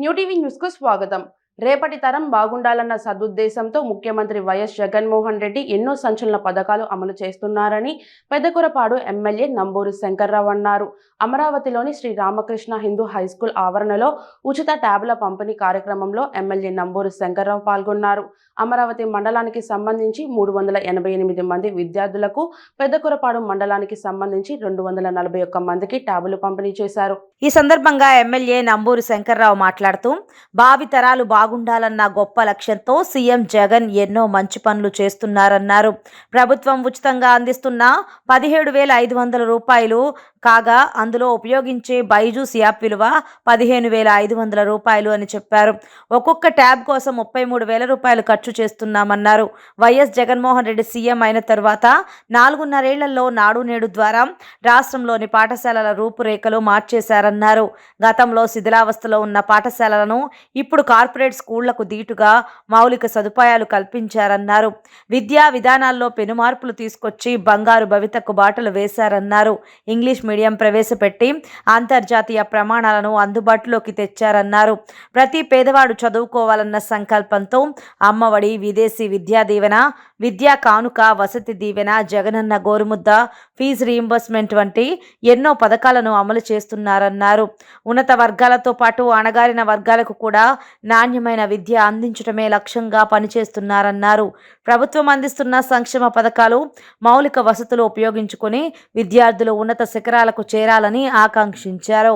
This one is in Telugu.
న్యూ టీవీ న్యూస్ కు స్వాగతం రేపటి తరం బాగుండాలన్న సదుద్దేశంతో ముఖ్యమంత్రి వైఎస్ జగన్మోహన్ రెడ్డి ఎన్నో సంచలన పథకాలు అమలు చేస్తున్నారని పెద్దకురపాడు ఎమ్మెల్యే నంబూరు శంకర్రావు అన్నారు. అమరావతిలోని శ్రీ రామకృష్ణ హిందూ హైస్కూల్ ఆవరణలో ఉచిత ట్యాబ్ల పంపిణీ కార్యక్రమంలో ఎమ్మెల్యే నంబూరు శంకర్రావు పాల్గొన్నారు. అమరావతి మండలానికి సంబంధించి మూడు వందల ఎనభై ఎనిమిది మంది విద్యార్థులకు పెద్దకురపాడు మండలానికి సంబంధించి రెండు వందల నలభై ఒక్క మందికి ట్యాబులు పంపిణీ చేశారు. ఈ సందర్భంగా ఎమ్మెల్యే నంబూరు శంకర్రావు మాట్లాడుతూ భావితరాలు బాగుండాలన్న గొప్ప లక్ష్యంతో సీఎం జగన్ ఎన్నో మంచి పనులు చేస్తున్నారన్నారు. ప్రభుత్వం ఉచితంగా అందిస్తున్న పదిహేడు వేల ఐదు వందల రూపాయలు కాగా అందులో ఉపయోగించే బైజూస్ యాప్ విలువ పదిహేను వేల ఐదు వందల రూపాయలు అని చెప్పారు. ఒక్కొక్క ట్యాబ్ కోసం ముప్పై మూడు వేల రూపాయలు ఖర్చు చేస్తున్నామన్నారు. వైఎస్ జగన్మోహన్ రెడ్డి సీఎం అయిన తర్వాత నాలుగున్నరేళ్ళలో నాడు నేడు ద్వారా రాష్ట్రంలోని పాఠశాలల రూపురేఖలు మార్చేశారన్నారు. గతంలో శిథిలావస్థలో ఉన్న పాఠశాలలను ఇప్పుడు కార్పొరేట్ స్కూళ్ళకు దీటుగా మౌలిక సదుపాయాలు కల్పించారన్నారు. విద్యా విధానాల్లో పెనుమార్పులు తీసుకొచ్చి బంగారు భవితకు బాటలు వేశారన్నారు. ఇంగ్లీష్ మీడియం ప్రవేశపెట్టి అంతర్జాతీయ ప్రమాణాలను అందుబాటులోకి తెచ్చారన్నారు. ప్రతి పేదవాడు చదువుకోవాలన్న సంకల్పంతో అమ్మఒడి విదేశీ విద్యా దీవెన విద్యా కానుక వసతి దీవెన జగనన్న గోరుముద్ద ఫీజు రీయింబర్స్మెంట్ వంటి ఎన్నో పథకాలను అమలు చేస్తున్నారన్నారు. ఉన్నత వర్గాలతో పాటు అణగారిన వర్గాలకు కూడా నాణ్యమైన విద్య అందించడమే లక్ష్యంగా పనిచేస్తున్నారన్నారు. ప్రభుత్వం అందిస్తున్న సంక్షేమ పథకాలు మౌలిక వసతులు ఉపయోగించుకుని విద్యార్థులు ఉన్నత శిఖరాలకు చేరాలని ఆకాంక్షించారు.